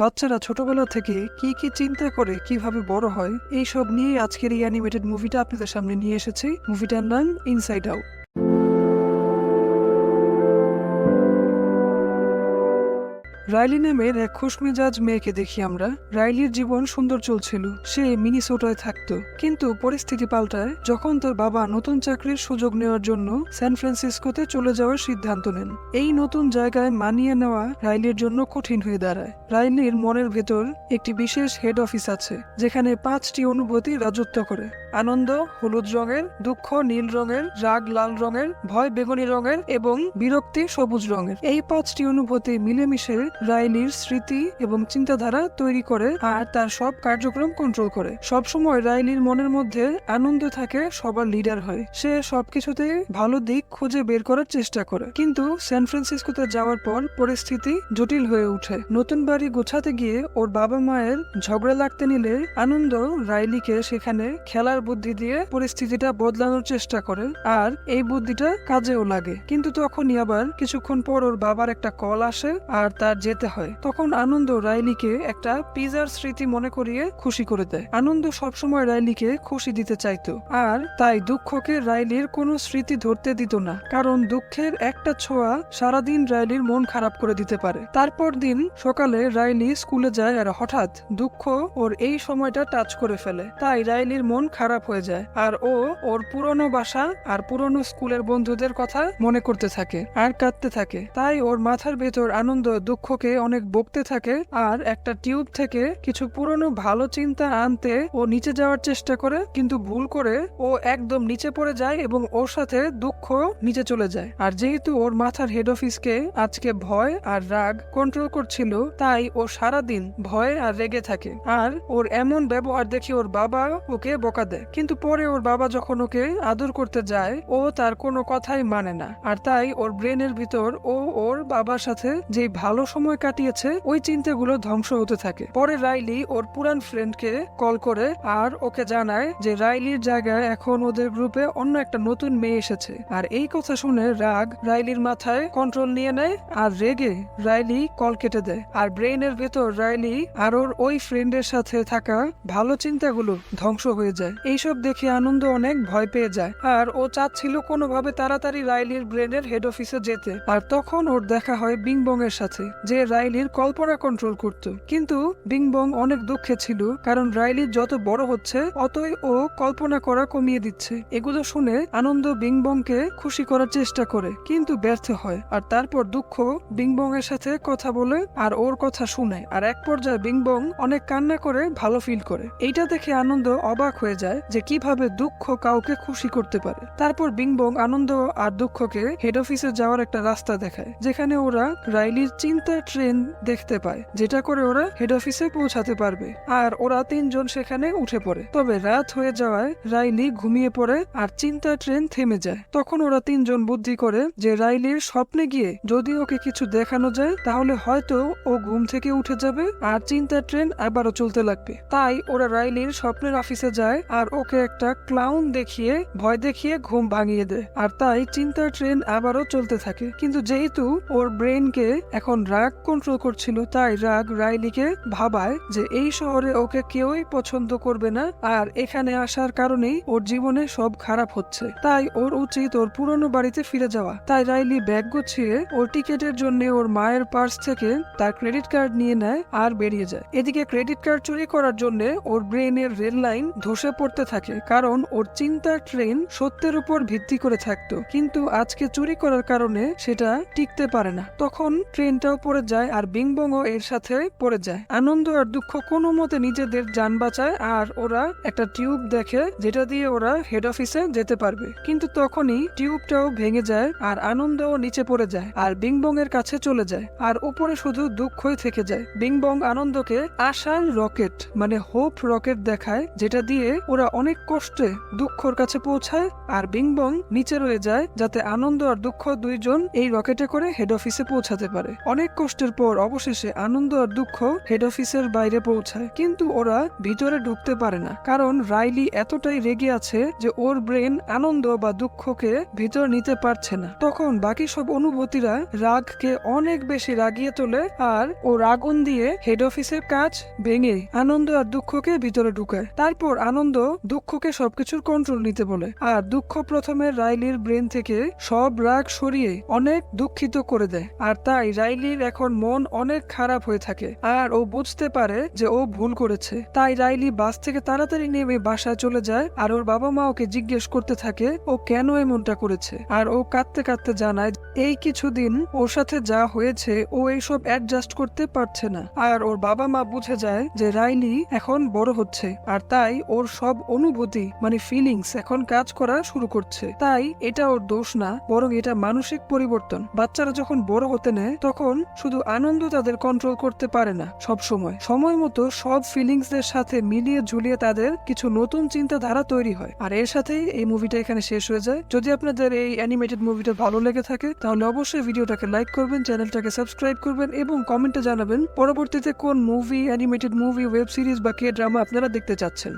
বাচ্চারা ছোটবেলা থেকে কি কি চিন্তা করে, কীভাবে বড় হয়, এইসব নিয়ে আজকের এই অ্যানিমেটেড মুভিটা আপনাদের সামনে নিয়ে এসেছি। মুভিটার নাম ইনসাইড আউট রাইলি নামের এক খুশমেজাজ মেয়েকে দেখি আমরা। রাইলির জীবন সুন্দর চলছিল। সে মিনিসোটায় থাকতো। কিন্তু পরিস্থিতি পাল্টায় যখন তার বাবা নতুন চাকরির সুযোগ নেওয়ার জন্য সান ফ্রান্সিসকোতে চলে যাওয়ার সিদ্ধান্ত নেন। এই নতুন জায়গায় মানিয়ে নেওয়া রাইলির জন্য কঠিন হয়ে দাঁড়ায়। রাইলির মনের ভেতর একটি বিশেষ হেড অফিস আছে, যেখানে পাঁচটি অনুভূতি রাজত্ব করে। আনন্দ, হলুদ রঙের, দুঃখ নীল রঙের, রাগ লাল রঙের, ভয় বেগুনি রঙের এবং বিরক্তি সবুজ রঙের। এই পাঁচটি অনুভূতি মিলেমিশে রাইলির স্মৃতি এবং চিন্তাধারা তৈরি করে আর তার সব কার্যক্রম কন্ট্রোল করে। সবসময় রাইলির মনের মধ্যে আনন্দ থাকে, সবার লিডার হয়। সে সবকিছুতে ভালো দিক খুঁজে বের করার চেষ্টা করে। কিন্তু সান ফ্রান্সিসকোতে যাওয়ার পর পরিস্থিতি জটিল হয়ে ওঠে। নতুন বাড়ি গোছাতে গিয়ে ওর বাবা মায়ের ঝগড়া লাগতে নিলে আনন্দ রাইলিকে সেখানে খেলার বুদ্ধি দিয়ে পরিস্থিতিটা বদলানোর চেষ্টা করে আর এই বুদ্ধিটা কাজেও লাগে। কিন্তু তখনই আবার কিছুক্ষণ পর ওর বাবার একটা কল আসে আর তার যেতে হয়। তখন আনন্দ রাইলিকে একটা পিজার স্মৃতি মনে করিয়ে খুশি করে দেয়। আনন্দ সবসময় রাইলিকে খুশি দিতে চাইতো। আর তাই দুঃখকে রাইলির কোনো স্মৃতি ধরতে দিত না। কারণ দুঃখের একটা ছোঁয়া সারাদিন রাইলির মন খারাপ করে দিতে পারে। তারপর দিন সকালে রাইলি স্কুলে যায় আর হঠাৎ দুঃখ ওর এই সময়টা টাচ করে ফেলে। তাই রাইলির মন খারাপ হয়ে যায়। আর ও ওর পুরনো বাসা আর পুরনো স্কুলের বন্ধুদের কথা মনে করতে থাকে আর কাঁদতে থাকে। তাই ওর মাথার ভেতর আনন্দ দুঃখকে অনেক বকতে থাকে আর একটা টিউব থেকে কিছু পুরনো ভালো চিন্তা আনতে ও নিচে যাওয়ার চেষ্টা করে, কিন্তু ভুল করে ও একদম নিচে পড়ে যায় এবং ওর সাথে দুঃখ নিচে চলে যায়। আর যেহেতু ওর মাথার হেড অফিসকে আজকে ভয় আর রাগ কন্ট্রোল করছিল, তাই ও সারাদিন ভয় আর রেগে থাকে। আর ওর এমন ব্যবহার দেখে ওর বাবা ওকে বকা দেয়। কিন্তু পরে ওর বাবা যখন ওকে আদর করতে যায়, ও তার কোনো কথাই মানে না। আর তাই ওর ব্রেনের ভিতর ও ওর বাবার সাথে যে ভালো সময় কাটিয়েছে, ওই চিন্তাগুলো ধ্বংস হতে থাকে। পরে রাইলি ওর পুরান ফ্রেন্ডকে কল করে আর ওকে জানায় যে রাইলির জায়গায় এখন ওদের গ্রুপে অন্য একটা নতুন মেয়ে এসেছে। আর এই কথা শুনে রাগ রাইলির মাথায় কন্ট্রোল নিয়ে নেয় আর রেগে রাইলি কল কেটে দেয়। আর ব্রেইনের ভেতর রাইলি আর ওর ওই ফ্রেন্ডের সাথে থাকা ভালো চিন্তাগুলো ধ্বংস হয়ে যায়। এইসব দেখে আনন্দ অনেক ভয় পেয়ে যায়। আর ও চাচ্ছিল কোনোভাবে তাড়াতাড়ি রাইলির ব্রেনের হেড অফিসে যেতে। আর তখন ওর দেখা হয় বিংবং এর সাথে, যে রাইলির কল্পনা কন্ট্রোল করত। কিন্তু বিংবং অনেক দুঃখে ছিল, কারণ রাইলি যত বড় হচ্ছে, অতই ও কল্পনা করা কমিয়ে দিচ্ছে। এগুলো শুনে আনন্দ বিংবংকে খুশি করার চেষ্টা করে, কিন্তু ব্যর্থ হয়। আর তারপর দুঃখ বিংবং এর সাথে কথা বলে আর ওর কথা শুনে। আর এক পর্যায়ে বিংবং অনেক কান্না করে, ভালো ফিল করে। এইটা দেখে আনন্দ অবাক হয়ে যায় যে কীভাবে দুঃখ কাউকে খুশি করতে পারে। তারপর বিংবং আনন্দ আর দুঃখকে হেড অফিসে যাওয়ার একটা রাস্তা দেখায়, যেখানে ওরা রাইলির চিন্তার ট্রেন দেখতে পায়, যেটা করে ওরা হেড অফিসে পৌঁছাতে পারবে। আর ওরা তিনজন সেখানে উঠে পড়ে। তবে রাত হয়ে যাওয়ায় রাইলি ঘুমিয়ে পড়ে আর চিন্তা ট্রেন থেমে যায়। তখন ওরা তিনজন বুদ্ধি করে যে রাইলির স্বপ্নে গিয়ে যদি ওকে কিছু দেখানো যায়, তাহলে হয়তো ও ঘুম থেকে উঠে যাবে আর চিন্তা ট্রেন আবারও চলতে লাগবে। তাই ওরা রাইলির স্বপ্নের অফিসে যায় আর ওকে একটা ক্লাউন দেখিয়ে, ভয় দেখিয়ে ঘুম ভাঙিয়ে দেয়। আর তাই চিন্তার ট্রেন আবারও চলতে থাকে। কিন্তু যেহেতু ওর ব্রেনকে এখন রাগ কন্ট্রোল করছিল, তাই রাগ রাইলিকে ভাবায় যে এই শহরে ওকে কেউই পছন্দ করবে না আর এখানে আসার কারণেই ওর জীবনে সব খারাপ হচ্ছে। তাই ওর উচিত ওর পুরনো বাড়িতে ফিরে যাওয়া। তাই রাইলি ব্যাগ গুছিয়ে ওর টিকেটের জন্য ওর মায়ের পার্স থেকে তার ক্রেডিট কার্ড নিয়ে নেয় আর বেরিয়ে যায়। এদিকে ক্রেডিট কার্ড চুরি করার জন্য ওর ব্রেনের রেল লাইন ধসে পড়তে থাকে, কারণ ওর চিন্তার ট্রেন সত্যের উপর ভিত্তি করে থাকতো। কিন্তু আজকে চুরি করার কারণে সেটা টিকতে পারে না। তখন ট্রেনটাও পড়ে যায় আর বিংবংও এর সাথে পড়ে যায়। আনন্দ আর দুঃখ কোনো মতে নিজেদের যান বাঁচায় আর ওরা একটা টিউব দেখে, যেটা দিয়ে ওরা হেড অফিসে যেতে পারবে। কিন্তু তখনই টিউবটাও ভেঙে যায় আর আনন্দও নিচে পড়ে যায় আর বিংবং এর কাছে চলে যায় আর উপরে শুধু দুঃখই থেকে যায়। বিংবং আনন্দকে আশার রকেট মানে হোপ রকেট দেখায়, যেটা দিয়ে ওরা অনেক কষ্টে দুঃখর কাছে পৌঁছায় আর বিংবং নিচে রয়ে যায় যাতে আনন্দ আর দুঃখ দুইজন এই রকেটে করে হেড অফিসে পৌঁছাতে পারে। অনেক কষ্টের পর অবশেষে আনন্দ আর দুঃখ হেড অফিসের বাইরে পৌঁছায়। কিন্তু ওরা ভিতরে ঢুকতে পারে না, কারণ রাইলি এতটাই রেগে আছে যে ওর ব্রেন আনন্দ বা দুঃখকে ভিতর নিতে পারছে না। তখন বাকি সব অনুভূতিরা রাগকে অনেক বেশি রাগিয়ে তোলে আর ও আগুন দিয়ে হেড অফিসের কাজ ভেঙে আনন্দ আর দুঃখকে ভিতরে ঢুকায়। তারপর আনন্দ দুঃখকে সবকিছুর কন্ট্রোল নিতে বলে আর দুঃখ প্রথমে রাইলির ব্রেন থেকে সব রাগ সরিয়ে অনেক দুঃখিত করে দেয়। আর তাই রাইলির এখন মন অনেক খারাপ হয়ে থাকে আর ও বুঝতে পারে যে ও ভুল করেছে। তাই রাইলি বাস থেকে তাড়াতাড়ি নেমে বাসায় চলে যায় আর ওর বাবা মা ওকে জিজ্ঞেস করতে থাকে, ও কেন এমনটা করেছে? আর ও কাঁদতে কাঁদতে জানায়, এই কিছুদিন ওর সাথে যা হয়েছে, ও এইসব অ্যাডজাস্ট করতে পারছে না। আর ওর বাবা মা বুঝে যায় যে রাইলি এখন বড় হচ্ছে আর তাই ওর সব অনুভূতি মানে ফিলিংস এখন কাজ করা শুরু করছে। তাই এটা ওর দোষ না, বরং এটা মানসিক পরিবর্তন। বাচ্চারা যখন বড় হতে নেয়, তখন শুধু আনন্দ তাদের কন্ট্রোল করতে পারে না সব সময় সময় মতো সব ফিলিংসদের সাথে মিলিয়ে ঝুলিয়ে তাদের কিছু নতুন চিন্তাধারা তৈরি হয়। আর এর সাথেই এই মুভিটা এখানে শেষ হয়ে যায়। যদি আপনাদের এই অ্যানিমেটেড মুভিটা ভালো লেগে থাকে, তাহলে অবশ্যই ভিডিওটাকে লাইক করবেন চ্যানেলটাকে সাবস্ক্রাইব করবেন এবং কমেন্টে জানাবেন, পরবর্তীতে কোন movie animated movie web series বা কে ড্রামা আপনারা দেখতে চাচ্ছেন।